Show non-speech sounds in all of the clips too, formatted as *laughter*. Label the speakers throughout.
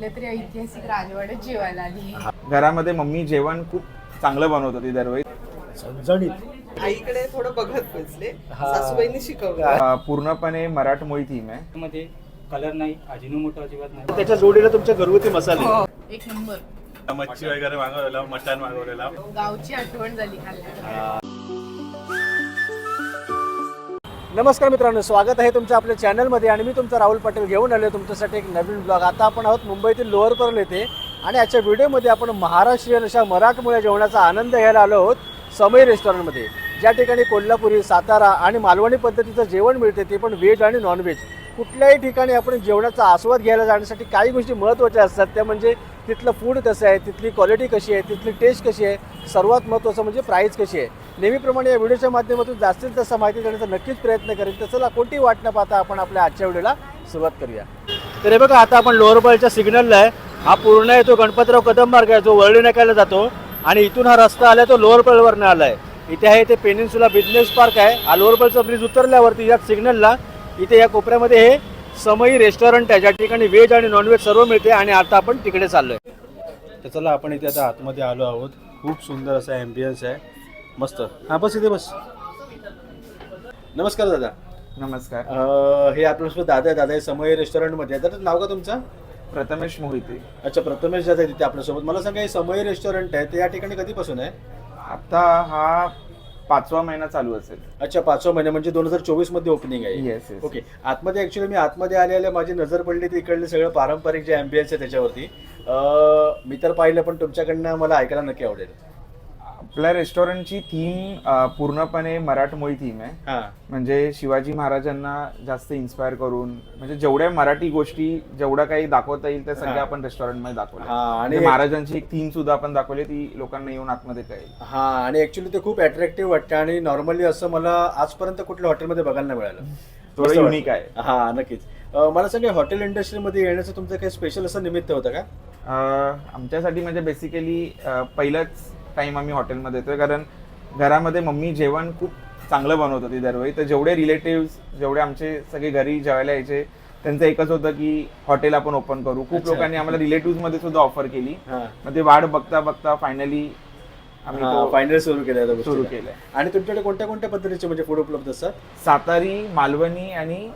Speaker 1: कुठल्या तरी ऐतिहासिक राजवाड्यात जेवायला आली.
Speaker 2: घरामध्ये मम्मी जेवण खूप चांगलं बनवत होती दरवेळी.
Speaker 3: झणझणीत.
Speaker 4: आईकडे थोडं बघत बसले. सासूबाईंनी शिकवलं.
Speaker 2: अं, पूर्णपणे मराठमोळी थीम आहे.
Speaker 5: मध्ये कलर नाही अजिनोमोटो अजिबात नाही.
Speaker 3: त्याच्या जोडीला तुमचे घरगुती मसाले.
Speaker 1: एक नंबर.
Speaker 6: मच्छी वगैरे मागवलेला मटण मागवलेला.
Speaker 1: गावची आठवण झाली खाल्ल्या
Speaker 3: नमस्कार मित्रांनो स्वागत आहे तुमचं आपल्या चॅनलमध्ये आणि मी तुमचा राहुल पाटील घेऊन आलो तुमच्यासाठी एक नवीन ब्लॉग आता आपण आहोत मुंबईतील लोअर पर्ल येथे आणि आजच्या व्हिडिओमध्ये आपण महाराष्ट्रीयन अशा मराठमोळ्या जेवणाचा आनंद घ्यायला आलो आहोत समय रेस्टॉरंटमध्ये ज्या ठिकाणी कोल्हापुरी सातारा आणि मालवणी पद्धतीचं जेवण मिळते ते पण व्हेज आणि नॉनव्हेज कुठल्याही ठिकाणी आपण जेवणाचा आस्वाद घ्यायला जाण्यासाठी काही गोष्टी महत्त्वाच्या असतात. त्या म्हणजे तिथलं फूड कसं आहे तिथली क्वालिटी कशी आहे तिथली टेस्ट कशी आहे सर्वात महत्त्वाचं म्हणजे प्राईस कशी आहे. नेहमीप्रमाणे या व्हिडिओच्या माध्यमातून जास्तीत जास्त माहिती देण्याचा नक्कीच प्रयत्न करेन. तर चला कोणती वाट न पाहता आपण आपल्या आजच्या व्हिडिओला सुरुवात करूया. तर हे बघा आता आपण लोअर बॉलच्या सिग्नलला आहे. हा पूर्ण आहे तो गणपतराव कदम मार्ग आहे जो वरळी नाक्याला जातो. आणि इथून हा रस्ता आला तो लोअर बॉलवरनं आला आहे इथे आहे ते पेनिन्सुला बिझनेस पार्क आहे. हा लोअर बॉलचा ब्रिज उतरल्यावरती या सिग्नलला इथे या कोपऱ्यामध्ये हे समई रेस्टॉरंट आहे. ज्या ठिकाणी व्हेज आणि नॉनव्हेज सर्व मिळते आणि आता आपण तिकडे चाललोय. तर चला आपण इथे आता आतमध्ये आलो आहोत. खूप सुंदर असा ॲम्बियन्स आहे. मस्त. हां बस इथे बस. नमस्कार दादा.
Speaker 2: नमस्कार.
Speaker 3: अं, हे आपल्यासोबत दादा आहे. दादा हे समय रेस्टॉरंटमध्ये. आहे दादा नाव का तुमचं?
Speaker 2: प्रथमेश मोहिते.
Speaker 3: अच्छा प्रथमेश दादा आहे तिथे आपल्यासोबत. मला सांगा हे समय रेस्टॉरंट आहे ते या ठिकाणी कधीपासून आहे?
Speaker 2: आता हा पाचवा महिना चालू असेल.
Speaker 3: अच्छा पाचवा महिना म्हणजे दोन हजार चोवीसमध्ये ओपनिंग आहे.
Speaker 2: येस येस
Speaker 3: ओके आतमध्ये ऍक्च्युली मी आतमध्ये आले आले माझी नजर पडली ती इकडले सगळं पारंपरिक जे अँबियन्स आहे त्याच्यावरती. अं, मी तर पाहिलं पण तुमच्याकडनं मला ऐकायला नक्की आवडेल.
Speaker 2: आपल्या रेस्टॉरंटची थीम पूर्णपणे मराठमोळी थीम आहे.
Speaker 3: हां.
Speaker 2: म्हणजे शिवाजी महाराजांना जास्त इन्स्पायर करून म्हणजे जेवढ्या मराठी गोष्टी जेवढ्या काही दाखवता येईल त्या सगळ्या
Speaker 3: हा.
Speaker 2: आपण रेस्टॉरंटमध्ये दाखवल्या.
Speaker 3: हा, आणि-
Speaker 2: आणि महाराजांची एक थीम सुद्धा आपण दाखवली ती लोकांना येऊन आतमध्ये कळेल.
Speaker 3: हा आणि ऍक्च्युली ते खूप अट्रॅक्टिव्ह वाटतं आणि नॉर्मली असं मला आजपर्यंत कुठल्या हॉटेलमध्ये बघायला नाही मिळालं. *laughs*
Speaker 2: थोडं युनिक. आहे.
Speaker 3: हा नक्कीच. अं, मला सांगा हॉटेल इंडस्ट्रीमध्ये येण्याचं तुमचं काही स्पेशल असं निमित्त होतं का?
Speaker 2: अं, आमच्यासाठी म्हणजे बेसिकली पहिलंच टाइम आम्ही हॉटेलमध्ये येतोय. कारण घरामध्ये मम्मी जेवण खूप चांगलं बनवत होती दरवेळी. तर जेवढे रिलेटिव्ह जेवढे आमचे सगळे घरी जेवायला यायचे त्यांचं एकच होतं की हॉटेल आपण ओपन करू. खूप. लोकांनी आम्हाला रिलेटिव्हमध्ये सुद्धा ऑफर केली. मग ते वाट बघता बघता फायनली आम्ही तो
Speaker 3: फायनल सुरू केलं आहे
Speaker 2: सुरू केलंय.
Speaker 3: आणि तुमच्याकडे कोणत्या कोणत्या पद्धतीचे म्हणजे फूड उपलब्ध असतात?
Speaker 2: सातारी मालवणी आणि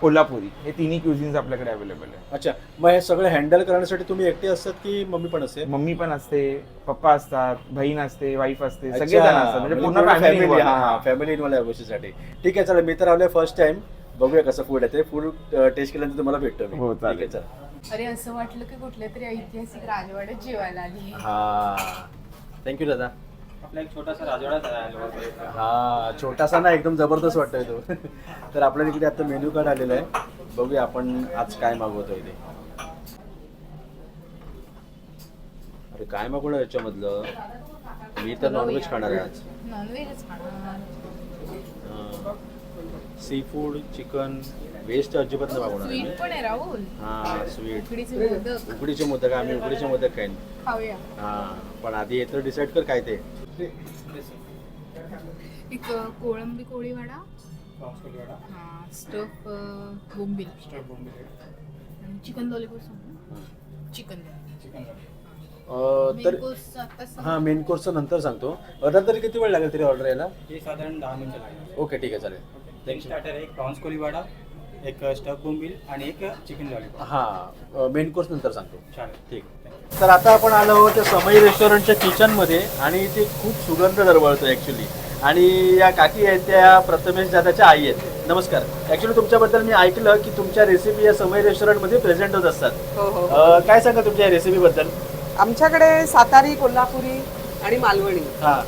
Speaker 2: कोल्हापुरी. हे तिन्ही क्युझिन्स आपल्याकडे अवेलेबल आहे
Speaker 3: अच्छा. मग हे सगळं हँडल करण्यासाठी तुम्ही एकटे असतात की मम्मी पण असते?
Speaker 2: मम्मी पण असते पप्पा असतात बहीण असते वाईफ असते
Speaker 3: अच्छा,
Speaker 2: सगळे जण असतात. म्हणजे पूर्ण फॅमिली
Speaker 3: फॅमिली हा फॅमिली इन्व्हॉल्व या गोष्टीसाठी. ठीक आहे चला मी तर आलोय फर्स्ट टाइम बघूया कसं फूड आहे ते फूड टेस्ट केल्यानंतर तुम्हाला भेटतो मी.
Speaker 2: हो, चालेल.
Speaker 3: आहे,
Speaker 1: अरे असं वाटलं की कुठल्या तरी ऐतिहासिक राजवाड्यात जेवायला आली.
Speaker 3: हा. थँक्यू दादा.
Speaker 5: आपला एक छोटासा राजवाडा तयार
Speaker 3: हा छोटासा ना एकदम जबरदस्त वाटतोय तो. *laughs* तर आपल्याला इकडे आता मेन्यू कार्ड आलेलं आहे. बघूया आपण आज काय मागवतोय ते. अरे काय मागवणार याच्यामधलं? मी तर नॉनव्हेज. खाणार आहे आज.
Speaker 1: नॉनव्हेजच खाणार.
Speaker 3: सी फूड चिकन तर अजिबात नाही मागवणार
Speaker 1: स्वीट पण आहे राहुल.
Speaker 3: हा स्वीट
Speaker 1: उकडीचे मोदक.
Speaker 3: उकडीचे मोदक आम्ही उकडीचे मोदक खाईन.
Speaker 1: खाऊया.
Speaker 3: हा पण आधी येतं डिसाईड कर काय ते.
Speaker 1: एक अ, कोळंबी कोळी वडा हा स्टफ बोंबील. आणि चिकन लॉलीपॉप चिकन
Speaker 3: अं, तर हा मेन कोर्सचं नंतर सांगतो. आता तरी किती वेळ लागेल तरी ऑर्डर यायला?
Speaker 5: हे साधारण दहा मिनिटं लागेल.
Speaker 3: ओके ठीक आहे चालेल.
Speaker 5: एक स्टार्टर एक प्रॉन्स कोलीवाडा एक स्टफ बोंबील आणि एक चिकन लॉलीपॉप
Speaker 3: हा मेन कोर्स नंतर सांगतो.
Speaker 5: चालेल.
Speaker 3: ठीक. तर आता आपण आलो आहोत त्या समई रेस्टॉरंटच्या किचनमध्ये आणि इथे खूप सुगंध दरवळतो ॲक्च्युली आणि या काकी आहेत त्या प्रथमेश दादाच्या आई आहेत. नमस्कार. ॲक्च्युली तुमच्याबद्दल मी ऐकलं की तुमच्या रेसिपी या समई रेस्टॉरंटमध्ये प्रेझेंट होत असतात.
Speaker 4: हो हो
Speaker 3: अं, काय सांगा तुमच्या या रेसिपीबद्दल
Speaker 4: आमच्याकडे सातारी कोल्हापुरी आणि मालवणी
Speaker 3: हां.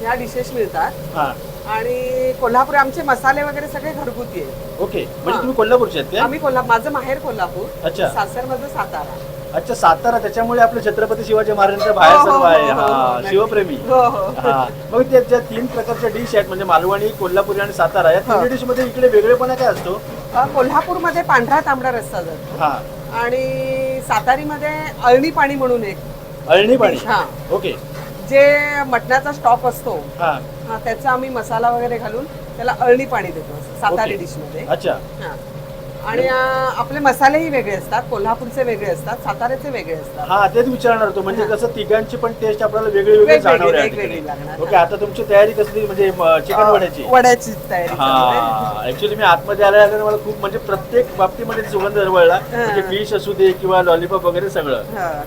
Speaker 4: ह्या डिशेस मिळतात.
Speaker 3: हां.
Speaker 4: आणि कोल्हापुरी आमचे मसाले वगैरे सगळे घरगुती आहेत.
Speaker 3: ओके. म्हणजे
Speaker 4: हां.
Speaker 3: तुम्ही कोल्हापूरचे आहेत का
Speaker 4: आम्ही कोल्हा माझं माहेर कोल्हापूर.
Speaker 3: अच्छा.
Speaker 4: सासर माझं सातारा.
Speaker 3: अच्छा सातारा. त्याच्यामुळे आपलं छत्रपती शिवाजी महाराजांच्या बाहेर
Speaker 4: हो, हो,
Speaker 3: सर्व
Speaker 4: हो,
Speaker 3: आहे.
Speaker 4: हो, हो,
Speaker 3: हा
Speaker 4: नक्की.
Speaker 3: शिवप्रेमी.
Speaker 4: हो हो.
Speaker 3: हा. मग त्या ज्या तीन प्रकारच्या डिश आहेत म्हणजे मालवणी कोल्हापुरी आणि सातारा या
Speaker 4: हा.
Speaker 3: तीन डिशमध्ये इकडे वेगळेपणा काय असतो?
Speaker 4: अ, कोल्हापूरमध्ये पांढरा तांबडा रस्सा जातो.
Speaker 3: हा.
Speaker 4: आणि सातारीमध्ये अळणी पाणी म्हणून एक
Speaker 3: अळणी पाणी?
Speaker 4: हा.
Speaker 3: ओके.
Speaker 4: जे मटणाचा स्टॉक असतो
Speaker 3: हा
Speaker 4: हा, त्याचा आम्ही मसाला वगैरे घालून त्याला अळणी पाणी देतो सातारी. डिशमध्ये
Speaker 3: अच्छा
Speaker 4: हा. आणि आपले मसालेही वेगळे असतात कोल्हापूरचे वेगळे असतात साताऱ्याचे वेगळे असतात.
Speaker 3: हा तेच विचारणार होतो. म्हणजे कसं तिघांची पण टेस्ट आपल्याला वेगळी वेगळी जाणवली.
Speaker 4: लागणार.
Speaker 3: ओके आता तुमची तयारी कसली? म्हणजे चिकन वड्याची.
Speaker 4: वड्याची तयारी.
Speaker 3: हा ऍक्च्युली मी आतमध्ये आल्या मला खूप म्हणजे प्रत्येक बाबतीमध्ये सुगंध दरवळला. म्हणजे फिश असू दे किंवा लॉलीपॉप वगैरे सगळं.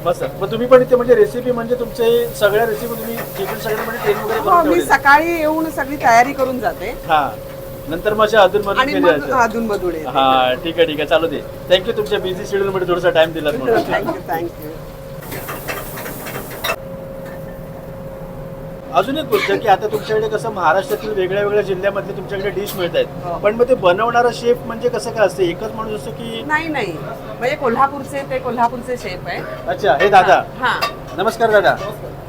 Speaker 3: मस्त. मग तुम्ही पण इथे म्हणजे रेसिपी म्हणजे तुमचे सगळ्या रेसिपी तुम्ही चिकन सगळं म्हणजे ट्रेन वगैरे
Speaker 4: हो, मी. सकाळी येऊन सगळी तयारी करून जाते.
Speaker 3: हा. नंतर मग अशा अधून मधून
Speaker 4: आणि मग
Speaker 3: असेल.
Speaker 4: येते.
Speaker 3: हा ठीक आहे ठीक आहे चालू दे. थँक्यू तुमच्या बिझी शेड्यूल मध्ये थोडासा टाइम *laughs* म्हणून.
Speaker 4: थँक्यू थँक्यू
Speaker 3: अजून एक गोष्ट की आता तुमच्याकडे कसं महाराष्ट्रातील वेगळ्या वेगळ्या जिल्ह्यामधले तुमच्याकडे डिश मिळत आहेत. पण मग ते बनवणारा शेफ म्हणजे कसं काय असतं? एकच माणूस असतो की
Speaker 4: नाही नाही. म्हणजे कोल्हापूरचे ते कोल्हापूरचे शेफ आहे.
Speaker 3: अच्छा हे दादा.
Speaker 4: हा.
Speaker 3: नमस्कार दादा.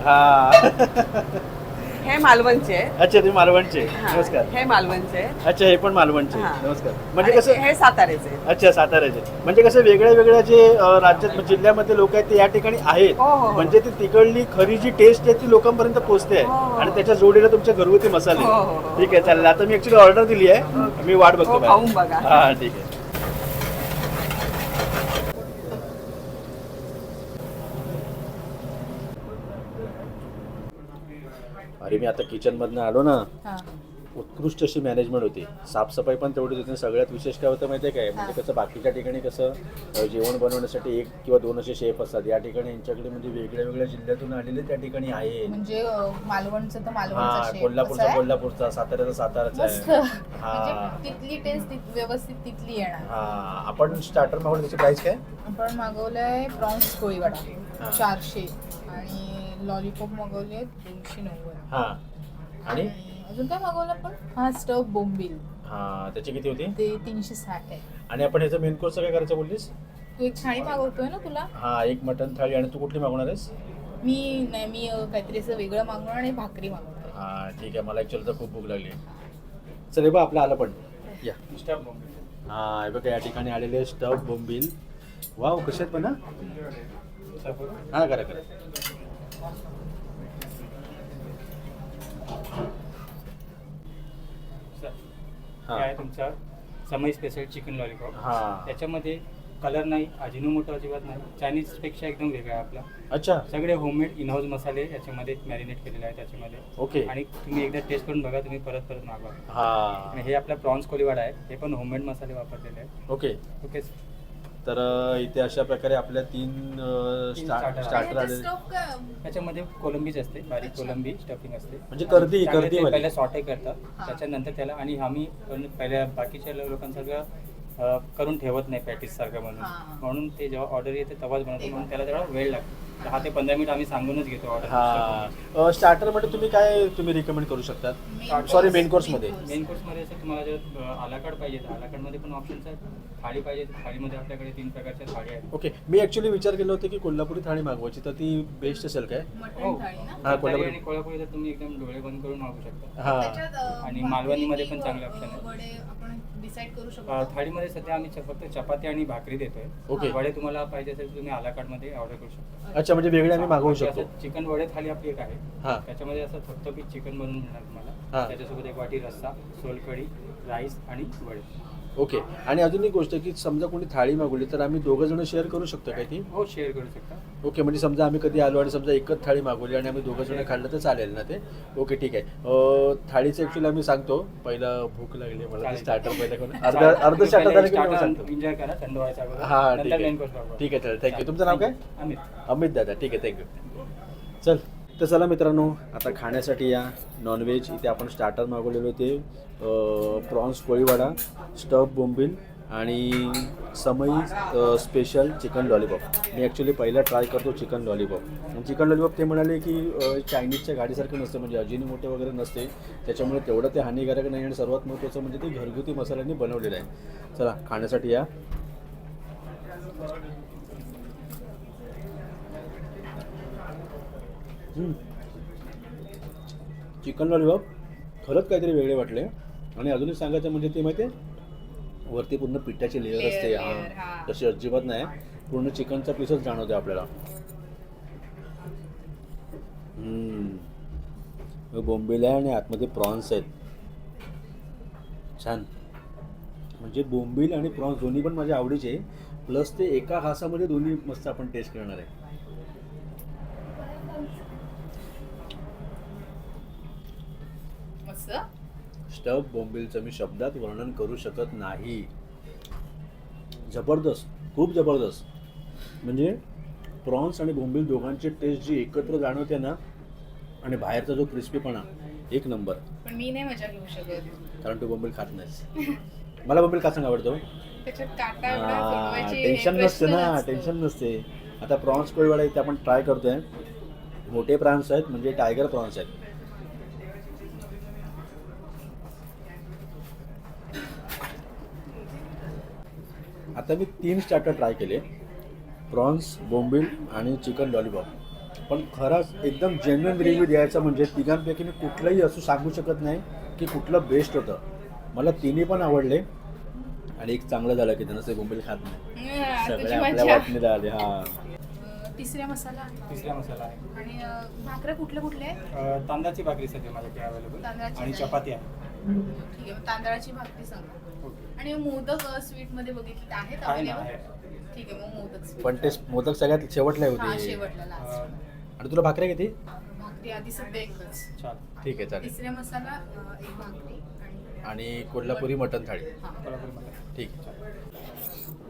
Speaker 3: हा. *laughs*
Speaker 4: हे मालवणचे आहे.
Speaker 3: अच्छा तुम्ही मालवणचे
Speaker 4: हा,
Speaker 3: नमस्कार
Speaker 4: हे मालवणचे आहे.
Speaker 3: अच्छा हे पण मालवणचे
Speaker 4: हा.
Speaker 3: नमस्कार म्हणजे
Speaker 4: आणि
Speaker 3: कसं
Speaker 4: हे साताऱ्याचे आहे.
Speaker 3: अच्छा साताऱ्याचे म्हणजे कसं वेगळ्या वेगळ्या जे अं, राज्यात म्हणजे जिल्ह्यामध्ये लोक आहेत ते या ठिकाणी आहेत
Speaker 4: हो, हो, हो.
Speaker 3: म्हणजे ती तिकडली खरी जी टेस्ट आहे ती लोकांपर्यंत पोहोचते
Speaker 4: हो, हो.
Speaker 3: आणि त्याच्या जोडीला तुमचे घरगुती मसाले
Speaker 4: हो, हो, हो.
Speaker 3: ठीक आहे चालेल आता मी ऍक्च्युली ऑर्डर दिली आहे मी वाट बघतो
Speaker 4: हो,
Speaker 3: बाहेर.
Speaker 4: खाऊन बघा.
Speaker 3: हा ठीक आहे अरे मी आता किचन मधनं आलो ना
Speaker 1: हा.
Speaker 3: उत्कृष्ट अशी मॅनेजमेंट होती. साफसफाई पण तेवढीच होती. सगळ्यात विशेष काय होतं माहिती आहे काय? म्हणजे कसं बाकीच्या ठिकाणी कसं अ, जेवण बनवण्यासाठी एक किंवा दोन असे शेफ असतात. या ठिकाणी यांच्याकडे म्हणजे वेगळ्या वेगळ्या जिल्ह्यातून आलेले त्या ठिकाणी आहे.
Speaker 1: म्हणजे अं, मालवणचं तर मालवणचा
Speaker 3: हा
Speaker 1: शेप
Speaker 3: कोल्हापूरचा
Speaker 1: आहे?
Speaker 3: कोल्हापूरचा साताऱ्याचा साताराचा
Speaker 1: मस्त.
Speaker 3: आहे हा.
Speaker 1: म्हणजे तिथली टेस्ट व्यवस्थित तिथली येणार.
Speaker 3: हा. आपण स्टार्टर मागवलं त्याची प्राइस काय?
Speaker 1: आपण मागवलंय प्रॉन्स कोळीवाडा चारशे. आणि लॉलीपॉप मागवले दोनशे नव्वद.
Speaker 3: हा. आणि?
Speaker 1: अजून काय मागवलं आपण? हा स्टफ बोंबील.
Speaker 3: हा त्याची किती होती?
Speaker 1: ते तीनशे साठ आहे.
Speaker 3: आणि आपण याचं मेन कोर्स काय करायचं बोललीस?
Speaker 1: तू एक थाळी मागवतोय ना तुला?
Speaker 3: हा एक मटन थाळी. आणि तू कुठली मागवणार आहेस?
Speaker 1: मी नाही मी अं, काहीतरी असं वेगळं मागवणार आणि भाकरी मागवतोय.
Speaker 3: हा ठीक आहे. मला ऍक्च्युअली तर खूप भूक लागली. चल हे बा आपलं आलं पण. या. हा हे बघा या ठिकाणी आलेले स्टफ बोंबील. वाव कसे आहेत पण हा? हा करा करा.
Speaker 5: हे. आहे तुमचा समय स्पेशल चिकन लॉलीपॉप
Speaker 3: हा.
Speaker 5: त्याच्यामध्ये कलर नाही अजिनोमोटो अजिबात नाही. चायनीजपेक्षा एकदम वेगळा आहे आपला.
Speaker 3: अच्छा.
Speaker 5: सगळे होममेड इनहाऊस मसाले याच्यामध्ये मॅरिनेट केलेले आहे त्याच्यामध्ये.
Speaker 3: ओके
Speaker 5: आणि तुम्ही एकदा टेस्ट करून बघा तुम्ही परत परत मागवा.
Speaker 3: हा.
Speaker 5: आणि हे आपला प्रॉन्स कोलीवाडा आहे. हे पण होममेड मसाले वापरलेले आहे
Speaker 3: ओके
Speaker 5: ओके
Speaker 3: तर इथे अशा प्रकारे आपल्या तीन
Speaker 5: तीन starter
Speaker 3: स्टार्टर
Speaker 1: काय?
Speaker 5: त्याच्यामध्ये कोलंबीच असते बारीक कोलंबी स्टफिंग असते.
Speaker 3: म्हणजे कर्दी
Speaker 5: चांगलं
Speaker 3: कर्दी
Speaker 5: ते
Speaker 3: मध्ये
Speaker 5: पहिले सॉटे करतात. त्याच्यानंतर त्याला आणि आम्ही पण पहिल्या बाकीच्या लोकांसारखं अं, करून ठेवत नाही पॅटीस सारखं म्हणून.
Speaker 1: हा.
Speaker 5: म्हणून ते जेव्हा ऑर्डर येते तेव्हाच बनवतो. म्हणून त्याला तेवढा वेळ लागतो. दहा ते पंधरा मिनिट आम्ही सांगूनच घेतो ऑर्डर
Speaker 3: हा. स्टार्टरमध्ये तुम्ही काय तुम्ही रिकमेंड करू शकतात?
Speaker 1: Main
Speaker 3: sorry
Speaker 1: course.
Speaker 3: मेन कोर्समध्ये.
Speaker 5: मेन कोर्समध्ये असं तुम्हाला जर आलाकाड पाहिजे तर आलाकाडमध्ये पण ऑप्शन्स आहेत. थाळी पाहिजे तर थाळीमध्ये आपल्याकडे तीन प्रकारच्या थाळी आहेत.
Speaker 3: ओके मी ऍक्च्युली विचार केला होता की कोल्हापुरी थाळी मागवायची तर ती बेस्ट असेल काय?
Speaker 5: हो.
Speaker 1: मटण थाळी ना
Speaker 3: हा, कोल्हापुरी.
Speaker 5: आणि कोल्हापुरी तर तुम्ही एकदम डोळे बंद करून मागू शकता.
Speaker 3: हा.
Speaker 1: त्याच्यात, अं,
Speaker 5: आणि मालवणीमध्ये पण चांगले option आहेत.
Speaker 1: वडे आपण डिसाईड करू
Speaker 5: अ,
Speaker 1: शकतो
Speaker 5: थाळीमध्ये सध्या आम्ही च- फक्त चपाती आणि भाकरी देतोय.
Speaker 3: ओके.
Speaker 5: वडे तुम्हाला पाहिजे असेल तर तुम्ही आलाकाडमध्ये ऑर्डर करू शकता.
Speaker 3: अच्छा म्हणजे वेगळे आम्ही मागवू
Speaker 5: बाकी
Speaker 3: शकतो.
Speaker 5: चिकन वडे थाळी आपली एक आहे.
Speaker 3: हा.
Speaker 5: त्याच्यामध्ये असं थपथपीत चिकन बनवून मिळणार
Speaker 3: हा.
Speaker 5: तुम्हाला त्याच्यासोबत एक वाटी रस्सा सोलकढी राईस आणि वडे.
Speaker 3: ओके आणि अजून एक गोष्ट की समजा कोणी थाळी मागवली तर आम्ही दोघं जण शेअर करू शकतो काय ती
Speaker 5: हो शेअर करू शकता.
Speaker 3: ओके म्हणजे समजा आम्ही कधी आलो आणि समजा एकच थाळी मागवली आणि आम्ही दोघं जण खाल्लं तर चालेल ना ते? ओके ठीक आहे. अं, थाळीचं ॲक्च्युली आम्ही सांगतो. पहिला भूक लागली मला
Speaker 5: चालेल.
Speaker 3: स्टार्टर पहिलं करून. अर्ध अर्ध स्टार्टर झालं की मी सांगतो.
Speaker 5: एन्जॉय करा थंड व्हायचा अगोदर.
Speaker 3: हा ठीक आहे.
Speaker 5: main course बघू.
Speaker 3: ठीक आहे चालेल. थँक्यू तुमचं नाव काय?
Speaker 5: अमित.
Speaker 3: अमित दादा. ठीक आहे थँक्यू चल. तर चला मित्रांनो आता खाण्यासाठी या नॉनव्हेज इथे आपण स्टार्टर मागवलेले होते प्रॉन्स कोळीवाडा स्टफ बोंबील आणि समई स्पेशल चिकन लॉलीपॉप मी ॲक्च्युली पहिला ट्राय करतो चिकन लॉलीपॉप आणि चिकन लॉलीपॉप ते म्हणाले की चायनीजच्या गाडीसारखं नसते म्हणजे अजिनी मोठे वगैरे नसते. त्याच्यामुळे तेवढं ते हानिकारक नाही आणि सर्वात महत्त्वाचं म्हणजे ते घरगुती मसाल्यांनी बनवलेलं आहे. चला खाण्यासाठी या. चिकन लॉलीपॉप खरंच काहीतरी वेगळे वाटले. आणि अजूनही सांगायचं म्हणजे ते माहिती आहे वरती पूर्ण पिठाची लेअर असते हा. तशी अजिबात नाही. पूर्ण चिकनचा पीसच जाणवते आपल्याला. बोंबील आहे आणि आतमध्ये प्रॉन्स आहेत. छान. म्हणजे बोंबील आणि प्रॉन्स दोन्ही पण माझ्या आवडीचे. प्लस ते एका घासामध्ये दोन्ही मस्त आपण टेस्ट करणार आहे.
Speaker 1: मस्त
Speaker 3: स्टफ बोंबिलचं मी शब्दात वर्णन करू शकत नाही. जबरदस्त खूप जबरदस्त. म्हणजे प्रॉन्स आणि बोंबील दोघांची टेस्ट जी एकत्र जाणवते ना आणि बाहेरचा जो क्रिस्पीपणा एक नंबर.
Speaker 1: पण मी नाही मजा घेऊ शकत.
Speaker 3: कारण तू बोंबील खात नाहीस. मला बोंबील का सांग आवडतो
Speaker 1: त्याच्यात काटा एवढा सोडवायचे हे
Speaker 3: टेन्शन नसते
Speaker 1: प्रश्न
Speaker 3: ना
Speaker 1: नसतो.
Speaker 3: टेन्शन नसते. आता प्रॉन्स कोळीवाडा इथे आपण ट्राय करतोय. मोठे प्रॉन्स आहेत म्हणजे टायगर प्रॉन्स आहेत. आता मी तीन स्टार्टर ट्राय केले. प्रॉन्स बोंबील आणि चिकन लॉलीपॉप पण खरंच एकदम जेन्युन रिव्ह्यू द्यायचा म्हणजे तिघांपैकी मी कुठलंही असं सांगू शकत नाही की कुठलं बेस्ट होतं. मला तिन्ही पण आवडले. आणि एक चांगलं झालं की त्यांना ते बोंबील खात नाही.
Speaker 1: हा,
Speaker 3: सगळे
Speaker 1: तुझी
Speaker 3: आपल्या वाटणीला आले हा.
Speaker 1: तिसऱ्या मसाला
Speaker 5: तिसरा मसाला आहे.
Speaker 1: आणि अं, भाकऱ्या कुठल्या कुठल्या आहेत
Speaker 5: अ, तांदळाची भाकरी सध्या माझ्याकडे अवेलेबल
Speaker 1: तांदळाची
Speaker 5: आणि. चपाती आहे.
Speaker 1: ठीक आहे. तांदळाची भाकरी सांगा.
Speaker 5: ओके
Speaker 1: आणि मोदक स्वीटमध्ये बघितले आहेत ठीक आहे मग मोदक.
Speaker 3: पण ते मोदक सगळ्यात शेवटला
Speaker 1: हा
Speaker 3: होते.
Speaker 1: शेवटला
Speaker 3: आणि तुला भाकऱ्या किती
Speaker 1: भाकरी आधी सध्या एकच.
Speaker 3: ठीक आहे चालेल.
Speaker 1: तिसऱ्या मसाला अं, एक भाकरी आणि
Speaker 3: आणि कोल्हापुरी मटन थाळी.
Speaker 1: हा.
Speaker 3: ठीक आहे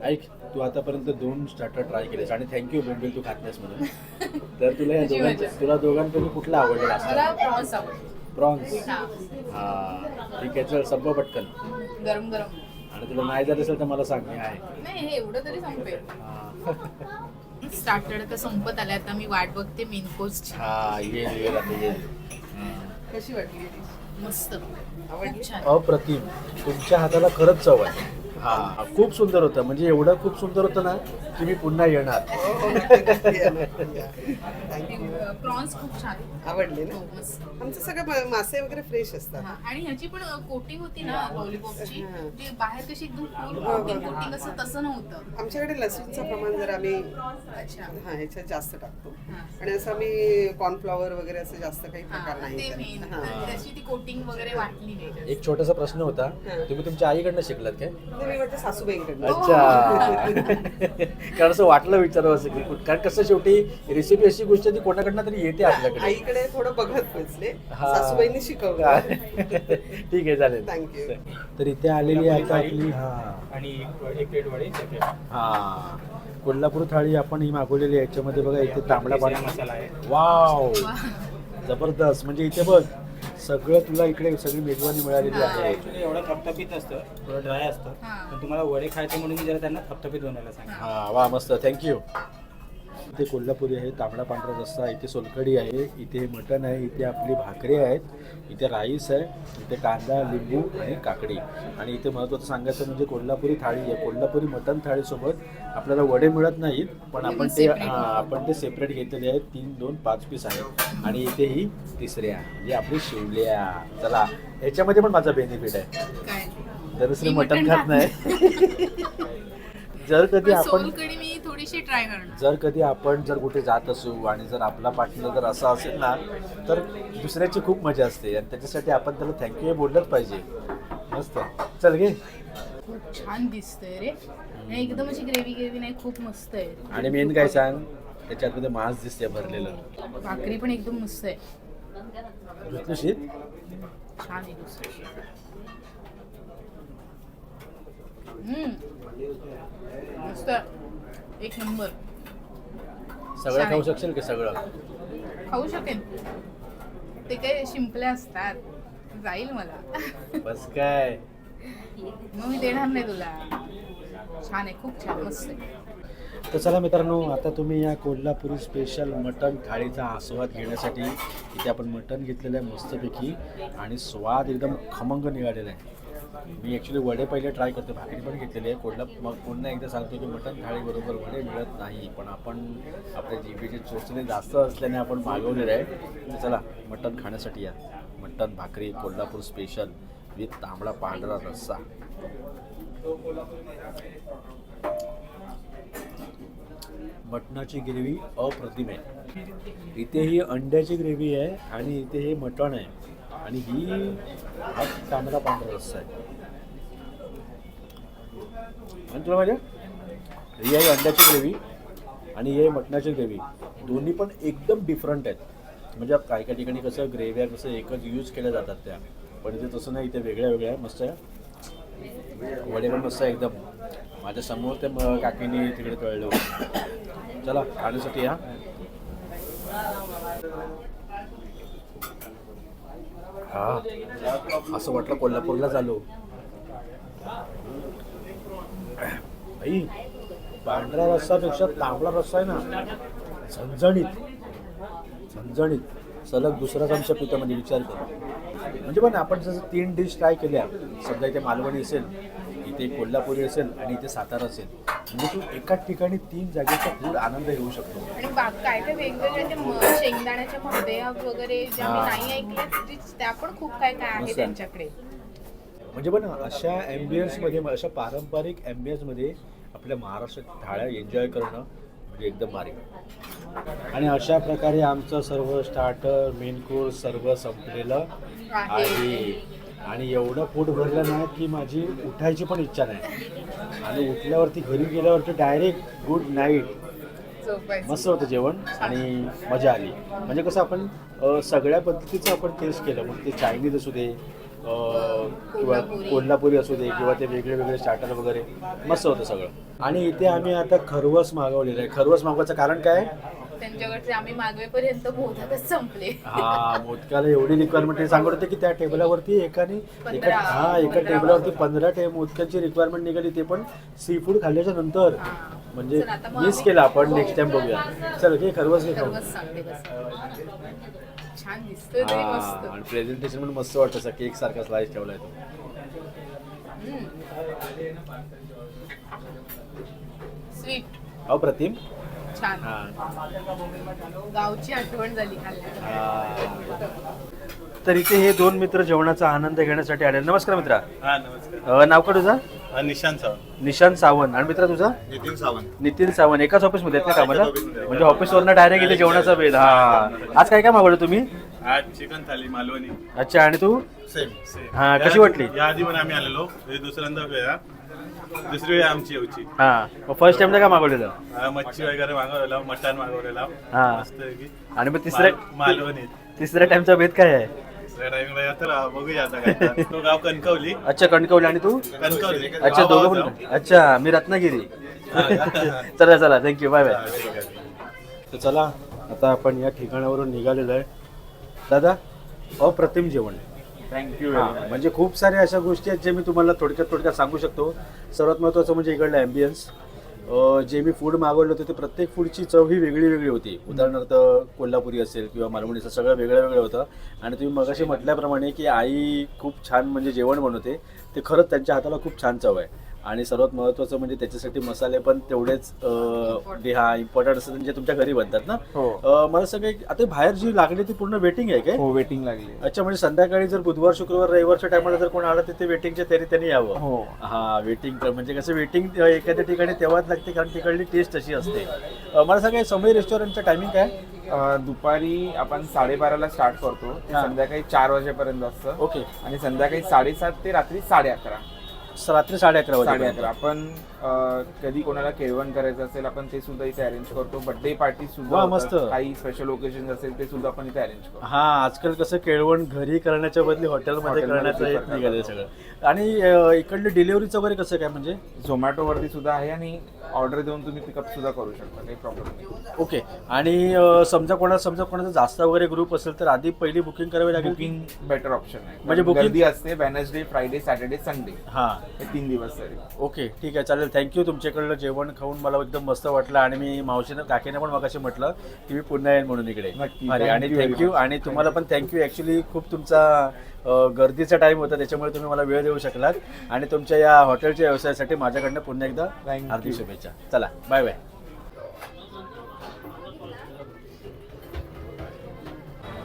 Speaker 3: ऐक तू आतापर्यंत दोन स्टार्टर ट्राय केलेस आणि थँक्यू बोंबील तू खात नाहीस म्हणून. तर तुला या *laughs*
Speaker 1: तुझी मजा.
Speaker 3: तुला दोघांपैकी कुठला आवडलेला
Speaker 1: मला
Speaker 3: असतं
Speaker 1: प्रॉन्स आवडतो
Speaker 3: प्रॉन्स.
Speaker 1: हा
Speaker 3: ठीक आहे चल संप पटकन.
Speaker 1: गरम गरम.
Speaker 3: आणि तुला नाही जात असेल तर मला सांग मी आहे.
Speaker 1: नाही हे एवढं तरी संपेल.
Speaker 3: हा. *laughs*
Speaker 1: स्टार्टर तर संपत आले आता मी वाट बघते मेन कोर्सची
Speaker 3: हा येईल येईल आता येईल हा.
Speaker 4: कशी वाटली?
Speaker 1: मस्त? खूप छान.
Speaker 3: अप्रतिम. तुमच्या हाताला खरंच चव आहे. हा खूप सुंदर होतं म्हणजे एवढं खूप सुंदर होतं ना की मी पुन्हा येणार.
Speaker 1: प्रॉन्स खूप छान
Speaker 4: आवडले ना
Speaker 1: हो.
Speaker 4: आमचं सगळं मा- मासे वगैरे फ्रेश असतात
Speaker 1: आणि ह्याची पण कोटिंग होती ना लॉलीपॉपची. जी बाहेर कशी एकदम
Speaker 4: हो, हो,
Speaker 1: कोटिंग. कोटिंग असं तसं नव्हतं
Speaker 4: आमच्याकडे लसूणचं प्रमाण जर आम्ही हा ह्याच्यात जास्त टाकतो
Speaker 1: हा.
Speaker 4: आणि असं आम्ही कॉर्नफ्लॉवर वगैरे असं जास्त काही प्रकार नाही हा.
Speaker 1: कोटिंग वगैरे वाटली
Speaker 3: एक छोटासा प्रश्न होता. तुम्ही तुमच्या आईकडनं शिकलात काय
Speaker 4: मी
Speaker 3: अच्छा. कारण असं वाटलं विचारावं असं की कुठ- कारण कसं शेवटी रेसिपी अशी गोष्ट आहे ती कोणाकडनं तरी येते आपल्याकडे.
Speaker 4: आईकडे थोडं बघत बसले.
Speaker 3: हा.
Speaker 4: सासूबाईंनी शिकवलं. *laughs*
Speaker 3: ठीक आहे चालेल.
Speaker 4: Thank you.
Speaker 3: तर इथे आलेली आहे आता आपली हा.
Speaker 5: आणि एक- एक प्लेट वडे.
Speaker 3: हा. कोल्हापूर थाळी आपण ही मागवलेली आहे. याच्यामध्ये बघा इथे तांबडा पाणी
Speaker 5: मसाला आहे.
Speaker 3: वाव. जबरदस्त. म्हणजे इथे बघ सगळं तुला इकडे सगळी मेजवानी मिळालेली आहे.
Speaker 5: ऍक्च्युली एवढं थपथपीत असतं थोडं ड्राय असतं. पण तुम्हाला वडे खायचे म्हणून मी जरा त्यांना थपथपीत बनवायला सांगितलं.
Speaker 3: हा वा मस्त. थँक्यू इथे कोल्हापुरी आहे तांबडा पांढरा रस्सा इथे सोलकढी आहे इथे मटण आहे इथे आपली भाकरी आहेत इथे राईस आहे इथे कांदा लिंबू आणि काकडी. आणि इथे महत्त्वाचं सांगायचं म्हणजे कोल्हापुरी थाळी आहे. कोल्हापुरी मटण थाळीसोबत आपल्याला वडे मिळत नाहीत पण आपण ते आपण ते सेपरेट घेतलेले आहेत. तीन दोन पाच पीस आहेत. आणि इथे ही तिसऱ्या म्हणजे आपली शिवल्या. चला ह्याच्यामध्ये पण माझा बेनिफिट आहे. मटण
Speaker 1: मटण
Speaker 3: खात नाही. जर कधी
Speaker 1: पण
Speaker 3: आपण
Speaker 1: मी थोडीशी ट्राय करणार.
Speaker 3: जर कधी आपण जर कुठे जात असू आणि जर आपला पार्टनर जर असा असेल ना तर दुसऱ्याची खूप मजा असते आणि त्याच्यासाठी आपण त्याला थँक्यू हे बोललंच पाहिजे. मस्त. चल घे.
Speaker 1: खूप छान दिसतंय रे. आणि एकदम अशी ग्रेव्ही ग्रेव्ही नाही खूप मस्त आहे.
Speaker 3: आणि मेन काय सांग त्याच्यात मध्ये मांस दिसते भरलेलं.
Speaker 1: भाकरी पण एकदम मस्त आहे.
Speaker 3: लुसलुशीत
Speaker 1: छान आहे. मस्त. एक नंबर.
Speaker 3: सगळं खाऊ. शकशील की सगळं?
Speaker 1: खाऊ शकेन. ते काय शिंपल्या असतात. जाईल मला.
Speaker 3: बस काय?
Speaker 1: मग मी देणार नाही तुला. छान आहे खूप छान मस्त आहे.
Speaker 3: तर चला मित्रांनो आता तुम्ही या कोल्हापुरी स्पेशल मटन थाळीचा आस्वाद घेण्यासाठी इथे आपण मटन घेतलेलं आहे मस्तपैकी आणि स्वाद एकदम खमंग निघालेला आहे. मी ॲक्च्युली वडे पहिले ट्राय करतो. भाकरी पण घेतलेली आहे. कोल्हा मग पुन्हा एकदा सांगतो की मटन थाळीबरोबर वडे मिळत नाही. पण आपण आपल्या जीबीचे चोचले जास्त असल्याने आपण मागवलेले आहे. चला मटन खाण्यासाठी या. मटन भाकरी कोल्हापूर स्पेशल विथ तांबडा पांढरा रस्सा. मटणाची ग्रेव्ही अप्रतिम आहे. इथे ही अंड्याची ग्रेव्ही आहे आणि इथे हे मटण आहे. आणि ही हा तांबडा पांढरा रस्सा आहे. आणि तुला माझ्या ही आहे अंड्याची ग्रेव्ही आणि ही आहे मटणाची ग्रेव्ही. दोन्ही पण एकदम डिफरंट आहेत. म्हणजे काही काही ठिकाणी कसं ग्रेव्ह्या कसं एकच यूज केल्या जातात त्या. पण इथे तसं नाही इथे वेगळ्या वेगळ्या मस्त आहे. वडे पण मस्त आहे एकदम. माझ्यासमोर ते काकीने तिकडे कळलं चला खाण्यासाठी या. हा. असं वाटलं कोल्हापूरला झालो आई पांढऱ्या रस्सापेक्षा तांबडा रस्सा आहे ना झणझणीत झणझणीत. सलग दुसराच आमच्या पिठामध्ये विचार कर. म्हणजे पण आपण जसं तीन डिश ट्राय केल्या समजा इथे मालवणी असेल इथे कोल्हापुरी असेल आणि इथे सातारा असेल. म्हणजे तू एकाच ठिकाणी तीन जागेचा फूड आनंद घेऊ शकतो
Speaker 1: आणि बाग काय काय वेगवेगळ्या ते म- शेंगदाण्याच्या वगैरे ज्या मी
Speaker 3: हा.
Speaker 1: नाही ऐकल्या ती- त्या पण खूप काय काय आहे
Speaker 3: मस्त.
Speaker 1: त्यांच्याकडे
Speaker 3: म्हणजे पण अशा ॲम्बियन्समध्ये अशा पारंपरिक ॲम्बियन्समध्ये आपल्या महाराष्ट्रात थाळ्या एन्जॉय करणं म्हणजे एकदम भारी आणि अशा प्रकारे आमचं सर्व स्टार्टर मेन कोर्स सर्व संपलेलं
Speaker 1: आहे.
Speaker 3: आहे आणि एवढं पोट भरलं नाही की माझी उठायची पण इच्छा नाही. आणि उठल्यावरती घरी गेल्यावरती डायरेक्ट गुड नाईट. मस्त होतं जेवण आणि मजा आली. म्हणजे कसं आपण अ, सगळ्या पद्धतीचं आपण टेस्ट केलं. मग ते चायनीज असू दे अ, किंवा
Speaker 1: कोल्हापुरी.
Speaker 3: कोल्हापुरी असू दे किंवा ते वेगळे वेगळे स्टार्टर वगैरे. मस्त होतं सगळं. आणि इथे आम्ही आता खरवस मागवलेलं आहे. खरवस मागवायचं कारण काय?
Speaker 1: त्यांच्याकडचे आम्ही मागवेपर्यंत मोदकच संपले.
Speaker 3: हा मोदकाला एवढी रिक्वायरमेंट सांगत होते की त्या टेबलावरती एकाने एका
Speaker 1: पंधरा.
Speaker 3: हा एका टेबलावरती पंधरा टे मोदकाची रिक्वायरमेंट निघाली ते पण सी फूड खाल्ल्याच्या नंतर.
Speaker 1: हा.
Speaker 3: म्हणजे
Speaker 1: चल आता मग
Speaker 3: मिस
Speaker 1: आम्ही-
Speaker 3: केलं आपण नेक्स्ट टाइम बघूया. चल घे खरवस घे खाऊ.
Speaker 1: सर्वच सांगते कसं छान दिसतोय तरी
Speaker 3: हा,
Speaker 1: मस्त.
Speaker 3: आणि प्रेझेंटेशन पण मस्त वाटतं. असं केक सारखा स्लाइस ठेवलाय तो.
Speaker 1: स्वीट
Speaker 3: अप्रतिम
Speaker 1: छान.
Speaker 3: हा.
Speaker 1: गावची आठवण झाली खाल्ल्या.
Speaker 3: तर इथे हे दोन मित्र जेवणाचा आनंद घेण्यासाठी आले नमस्कार मित्रा.
Speaker 6: हा नमस्कार.
Speaker 3: अ, नाव का तुझं?
Speaker 6: हा निशांत सावंत.
Speaker 3: निशांत सावंत. आणि मित्र तुझा?
Speaker 6: नितीन सावंत.
Speaker 3: नितीन सावंत. एकाच ऑफिसमध्ये आहेत ना कामाला?
Speaker 6: एकाच office मध्ये.
Speaker 3: म्हणजे ऑफिसवरनं डायरेक्ट इथे जेवणाचा बेल हा. आज काय काय मागवलं तुम्ही?
Speaker 6: आज चिकन थाली मालवणी.
Speaker 3: अच्छा आणि तू?
Speaker 6: सेम
Speaker 3: हा, कशी वाटली?
Speaker 6: या आधी पण आम्ही आलेलो. हे दुसऱ्यांदा वेळा दुसरी वेळ आमची येऊची
Speaker 3: हा. मग फर्स्ट टाइमला काय मागवलेलं?
Speaker 6: हा, मच्छी वगैरे मागवलेला मटण मागवलेला.
Speaker 3: हा.
Speaker 6: मस्त आहे
Speaker 3: आणि मग तिसऱ्या
Speaker 6: माल- मालवणी.
Speaker 3: तिसऱ्या टाइमचा भेद काय आहे?
Speaker 6: दुसऱ्या टाइमला तर बघूया आता काय तर. तो गाव कणकवली.
Speaker 3: अच्छा कणकवली आणि तू?
Speaker 6: कणकवली.
Speaker 3: अच्छा
Speaker 6: गाव
Speaker 3: दोघं. पण अच्छा मी रत्नागिरी. *laughs* चला चला थँक्यू बाय बाय
Speaker 6: आहे.
Speaker 3: तर चला आता आपण या ठिकाणावरून निघालेलो आहे. दादा अप्रतिम जेवण
Speaker 2: थँक्यू
Speaker 3: हा, म्हणजे खूप साऱ्या अशा गोष्टी आहेत जे मी तुम्हाला थोडक्यात थोडक्यात सांगू शकतो. सर्वात महत्त्वाचं म्हणजे इकडलं ॲम्बियन्स जे मी फूड मागवलं होतं ते प्रत्येक फूडची चव ही वेगळी वेगळी होती. उदाहरणार्थ कोल्हापुरी असेल किंवा मालवणी असेल सगळं वेगळं वेगळं होतं. आणि तुम्ही मगाशी म्हटल्याप्रमाणे की आई खूप छान म्हणजे जेवण बनवते ते खरंच त्यांच्या हाताला खूप छान चव आहे. आणि सर्वात महत्त्वाचं म्हणजे त्याच्यासाठी मसाले पण तेवढेच अं, जे हा इम्पॉर्टंट असतात जे तुमच्या घरी बनतात ना.
Speaker 2: हो.
Speaker 3: अं, मला सगळे आता बाहेर जी लागली ती पूर्ण वेटिंग आहे काय?
Speaker 2: हो वेटिंग लागली
Speaker 3: अच्छा म्हणजे संध्याकाळी जर बुधवार शुक्रवार रविवारच्या टायमाला जर कोण आलं तर ते वेटिंगच्या तरी त्यांनी यावं.
Speaker 2: हो.
Speaker 3: हा वेटिंग म्हणजे कसं वेटिंग एखाद्या ठिकाणी तेव्हाच लागते कारण तिकडली टेस्ट अशी असते. अं, मला सांगा समय रेस्टॉरंटचं टायमिंग काय?
Speaker 2: अं, दुपारी आपण साडेबाराला स्टार्ट करतो. ते
Speaker 3: हा.
Speaker 2: संध्याकाळी चार वाजेपर्यंत असतं.
Speaker 3: ओके.
Speaker 2: आणि संध्याकाळी साडेसात ते रात्री साडे अकरा.
Speaker 3: रात्री साडे अकरा
Speaker 2: साडे
Speaker 3: वाजे
Speaker 2: अकरा. आपण अं, कधी कोणाला केळवण करायचं असेल आपण ते सुद्धा इथे अरेंज करतो. बर्थडे पार्टी सुद्धा
Speaker 3: वा,
Speaker 2: होतात.
Speaker 3: मस्त.
Speaker 2: काही स्पेशल ओकेजन असेल ते सुद्धा आपण इथे अरेंज करतो.
Speaker 3: हा आजकाल कसं केळवण घरी करण्याच्या बदली हॉटेलमध्ये
Speaker 2: हॉटेलमध्ये
Speaker 3: करण्याचं एक
Speaker 2: करतात.
Speaker 3: निघालं सगळं. आणि अं, इकडलं डिलिव्हरीचं वगैरे कसं काय म्हणजे?
Speaker 2: झोमॅटो वरती सुद्धा आहे आणि ऑर्डर देऊन तुम्ही पिकअप सुद्धा करू शकता. काही प्रॉब्लेम नाही.
Speaker 3: ओके. आणि अं, समजा कोणाला समजा कोणाचा जास्त वगैरे ग्रुप असेल तर आधी पहिली बुकिंग करावी लागेल
Speaker 2: बुकिंग बेटर ऑप्शन आहे.
Speaker 3: म्हणजे booking-
Speaker 2: गर्दी असते वेनसडे फ्रायडे सॅटर्डे संडे
Speaker 3: हा.
Speaker 2: हे तीन दिवस तरी.
Speaker 3: ओके ठीक आहे चालेल. थँक्यू तुमच्याकडलं जेवण खाऊन मला एकदम मस्त वाटलं आणि मी मावशीनं काकीनं पण मगाशी म्हटलं की मी पुन्हा येईन म्हणून इकडे.
Speaker 2: नक्की.
Speaker 3: अरे आणि
Speaker 2: Thank you very
Speaker 3: थँक्यू आणि तुम्हाला पण थँक्यू ॲक्च्युली खूप तुमचा अं, गर्दीचा टाईम होता त्याच्यामुळे तुम्ही मला वेळ देऊ शकलात. आणि तुमच्या या हॉटेलच्या व्यवसायासाठी माझ्याकडनं पुन्हा एकदा
Speaker 2: Thank you.
Speaker 3: हार्दिक शुभेच्छा. चला बाय बाय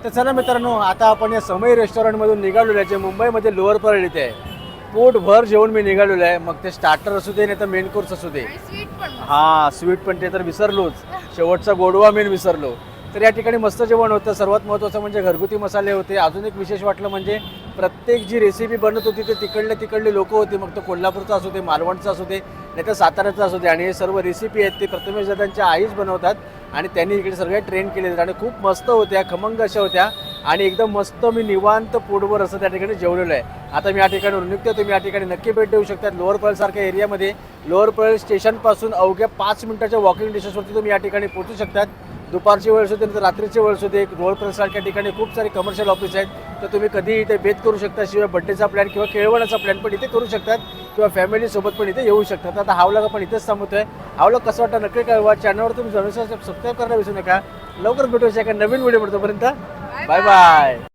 Speaker 3: तर चला मित्रांनो आता आपण या समय रेस्टॉरंटमधून निघालेलो आहे जे मुंबईमध्ये लोअर परळ इथे आहे. पोटभर जेवण मी निघालेलो आहे. मग ते स्टार्टर असू दे नाही तर मेन कोर्स असू दे. हा स्वीट पण ते तर विसरलोच. शेवटचा गोडवा मेन विसरलो. तर या ठिकाणी मस्त जेवण होतं. सर्वात महत्त्वाचं म्हणजे घरगुती मसाले होते. अजून एक विशेष वाटलं म्हणजे प्रत्येक जी रेसिपी बनत होती ते तिकडले तिकडले लोक होते. मग तो कोल्हापूरचा असू दे मालवणचा असू दे नाही तर साताऱ्याचा असू दे. आणि हे सर्व रेसिपी आहेत ते प्रथमेश दादांच्या आईच बनवतात. आणि त्यांनी इकडे सगळ्या ट्रेन केले आणि खूप मस्त होत्या खमंग अशा होत्या. आणि एकदम मस्त मी निवांत पोटभर असं त्या ठिकाणी जेवलेलो आहे. आता मी या ठिकाणी निघतो तुम्ही या ठिकाणी नक्की भेट देऊ शकतात लोअर पळसारख्या एरियामध्ये. लोअर परेल स्टेशनपासून अवघ्या पाच मिनिटाच्या वॉकिंग डिस्टन्सवरती तुम्ही या ठिकाणी पोहोचू शकतात. दुपारची वेळ होते तर रात्रीची वेळ होते दे लोअर ठिकाणी खूप सारे कमर्शियल ऑफिस आहेत. तर तुम्ही कधीही इथे भेट करू शकता शिवाय बड्डेचा प्लॅन किंवा केळवणाचा प्लॅन पण इथे करू शकतात किंवा फॅमिलीसोबत पण इथे येऊ शकतात. आता हावला आपण इथेच थांबवतोय हावला कसं वाटतं नक्की कळवा चॅनलवर तुम्ही जरूर सबस्क्राईब करायला विसरू नका. लवकर भेटू एका नवीन व्हिडिओ तोपर्यंत. Bye bye